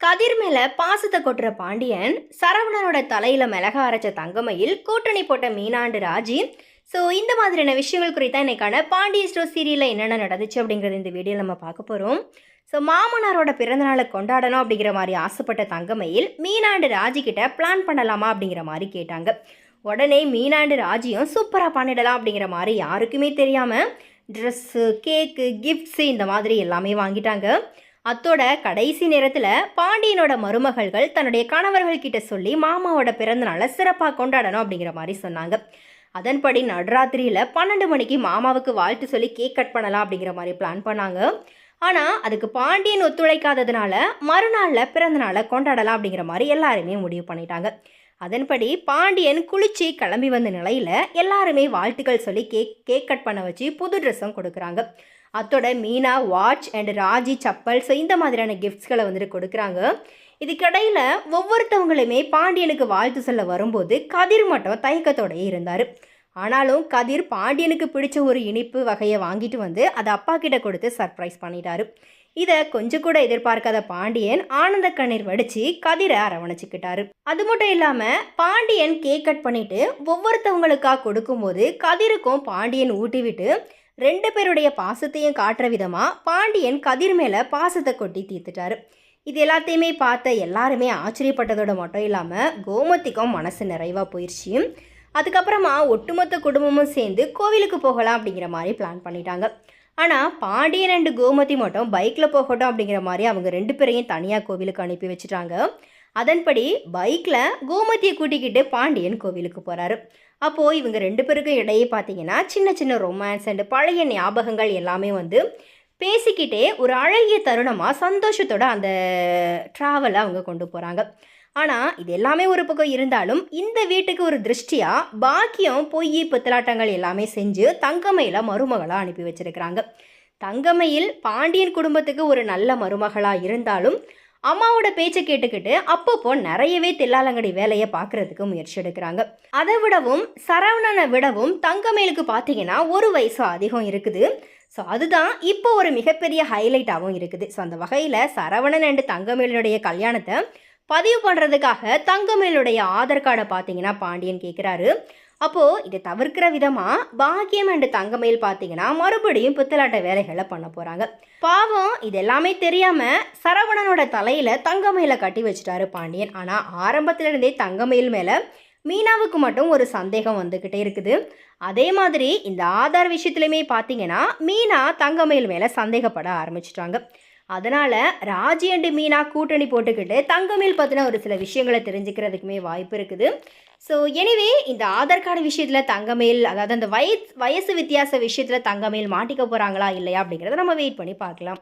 கதிர் மேல பாசத்தை கொட்டுற பாண்டியன் சரவணனோட தலையில மிளக அரைச்ச தங்கமையில் கூட்டணி போட்ட மீனாண்டு ராஜி. ஸோ இந்த மாதிரியான விஷயங்கள் குறித்தான் இன்னைக்கான பாண்டிய ஸ்டோ சீரியலில் என்னென்ன நடந்துச்சு அப்படிங்கிறது இந்த வீடியோவில் நம்ம பார்க்க போகிறோம் ஸோ மாமனாரோட பிறந்தநாளை கொண்டாடணும் அப்படிங்கிற மாதிரி ஆசைப்பட்ட தங்கமையில் மீனாண்டு ராஜி கிட்ட பிளான் பண்ணலாமா அப்படிங்கிற மாதிரி கேட்டாங்க. உடனே மீனாண்டு ராஜியும் சூப்பராக பண்ணிடலாம் அப்படிங்கிற மாதிரி யாருக்குமே தெரியாமல் ட்ரெஸ்ஸு கேக்கு கிஃப்ட்ஸு இந்த மாதிரி எல்லாமே வாங்கிட்டாங்க. அத்தோட கடைசி நேரத்தில் பாண்டியனோட மருமகள்கள் தன்னுடைய கணவர்கள் கிட்ட சொல்லி மாமாவோட பிறந்தநாளை சிறப்பாக கொண்டாடணும் அப்படிங்கிற மாதிரி சொன்னாங்க. அதன்படி நடுராத்திரியில் பன்னெண்டு மணிக்கு மாமாவுக்கு வாழ்த்து சொல்லி கேக் கட் பண்ணலாம் அப்படிங்கிற மாதிரி பிளான் பண்ணாங்க. ஆனால் அதுக்கு பாண்டியன் ஒத்துழைக்காததுனால மறுநாளில் பிறந்தநாளை கொண்டாடலாம் அப்படிங்கிற மாதிரி எல்லாருமே முடிவு பண்ணிட்டாங்க. அதன்படி பாண்டியன் குளிச்சு கிளம்பி வந்த நிலையில் எல்லாருமே வாழ்த்துக்கள் சொல்லி கேக் கேக் கட் பண்ண வச்சு புது ட்ரெஸ்ஸும் கொடுக்குறாங்க. அத்தோட Meena watch and Raji chappal so இந்த மாதிரியான கிஃப்ட்ஸ்களை வந்துட்டு கொடுக்குறாங்க. இதுக்கிடையில் ஒவ்வொருத்தவங்களுமே பாண்டியனுக்கு வாழ்த்து சொல்ல வரும்போது கதிர் மட்டும் தயக்கத்தோடயே இருந்தார். ஆனாலும் கதிர் பாண்டியனுக்கு பிடிச்ச ஒரு இனிப்பு வகையை வாங்கிட்டு வந்து அதை அப்பா கிட்ட கொடுத்து சர்ப்ரைஸ் பண்ணிட்டாரு. இதை கொஞ்சம் கூட எதிர்பார்க்காத பாண்டியன் ஆனந்த கண்ணீர் வடிச்சு கதிரை அரவணைச்சிக்கிட்டாரு. அது மட்டும் இல்லாமல் பாண்டியன் கேக் கட் பண்ணிட்டு ஒவ்வொருத்தவங்களுக்காக கொடுக்கும்போது கதிருக்கும் பாண்டியன் ஊட்டி விட்டு ரெண்டு பேருடைய பாசத்தையும் காட்டுற விதமாக பாண்டியன் கதிர் மேலே பாசத்தை கொட்டி தீர்த்துட்டாரு. இது எல்லாத்தையுமே பார்த்த எல்லாருமே ஆச்சரியப்பட்டதோட மட்டும் இல்லாமல் கோமதிக்கும் மனசு நிறைவாக போயிடுச்சு அதுக்கப்புறமா ஒட்டுமொத்த குடும்பமும் சேர்ந்து கோவிலுக்கு போகலாம் அப்படிங்கிற மாதிரி பிளான் பண்ணிட்டாங்க. ஆனால் பாண்டியன் அண்டு கோமதி மட்டும் பைக்கில் போகட்டும் அப்படிங்கிற மாதிரி அவங்க ரெண்டு பேரையும் தனியாக கோவிலுக்கு அனுப்பி வச்சுட்டாங்க. அதன்படி பைக்கில் கோமதியை கூட்டிக்கிட்டு பாண்டியன் கோவிலுக்கு போகிறாரு அப்போது இவங்க ரெண்டு பேருக்கும் இடையே பார்த்தீங்கன்னா சின்ன சின்ன ரொமான்ஸ் அண்டு பழைய ஞாபகங்கள் எல்லாமே வந்து பேசிக்கிட்டே ஒரு அழகிய தருணமாக சந்தோஷத்தோட அந்த ட்ராவலை அவங்க கொண்டு போகிறாங்க ஆனால் இது எல்லாமே ஒரு பக்கம் இருந்தாலும் இந்த வீட்டுக்கு ஒரு திருஷ்டியாக பாக்கியம் பொய் புத்தலாட்டங்கள் எல்லாமே செஞ்சு தங்கமையில் மருமகளாக அனுப்பி வச்சுருக்கிறாங்க. தங்கமையில் பாண்டியன் குடும்பத்துக்கு ஒரு நல்ல மருமகளாக இருந்தாலும் அம்மாவோட பேச்சை கேட்டுக்கிட்டு அப்பப்போ நிறையவே தில்லாலங்கடி வேலையை பார்க்கறதுக்கு முயற்சி எடுக்கிறாங்க. அதை விடவும் சரவணனை விடவும் தங்கமேலுக்கு பார்த்தீங்கன்னா ஒரு வயசு அதிகம் இருக்குது. ஸோ அதுதான் இப்போ ஒரு மிகப்பெரிய ஹைலைட்டாகவும் இருக்குது. ஸோ அந்த வகையில் சரவணன் அண்டு தங்கமேலுடைய கல்யாணத்தை பதிவு பண்ணுறதுக்காக தங்கமேலுடைய ஆதார் கார்டை பார்த்தீங்கன்னா பாண்டியன் கேட்குறாரு. அப்போது இதை தவிர்க்கிற விதமாக பாக்கியம் அண்டு தங்கமயில் பார்த்தீங்கன்னா மறுபடியும் புத்தலாட்ட வேலைகளை பண்ண போகிறாங்க பாவம் இது எல்லாமே தெரியாமல் சரவணனோட தலையில் தங்கமயில கட்டி வச்சுட்டாரு பாண்டியன். ஆனால் ஆரம்பத்திலிருந்தே தங்கமயில் மேலே மீனாவுக்கு மட்டும் ஒரு சந்தேகம் வந்துக்கிட்டே இருக்குது. அதே மாதிரி இந்த ஆதார் விஷயத்துலையுமே பார்த்தீங்கன்னா மீனா தங்கமயில் மேலே சந்தேகப்பட ஆரம்பிச்சிட்டாங்க. அதனால் ராஜி அண்டு மீனா கூட்டணி போட்டுக்கிட்டு தங்கமேல் பற்றின ஒரு சில விஷயங்களை தெரிஞ்சுக்கிறதுக்குமே வாய்ப்பு இருக்குது. ஸோ எனிவே இந்த ஆதார் கார்டு விஷயத்தில் தங்கமேல் அதாவது அந்த வயசு வயசு வித்தியாச விஷயத்தில் தங்கமேல் மாட்டிக்க போகிறாங்களா இல்லையா அப்படிங்கிறத நம்ம வெயிட் பண்ணி பார்க்கலாம்.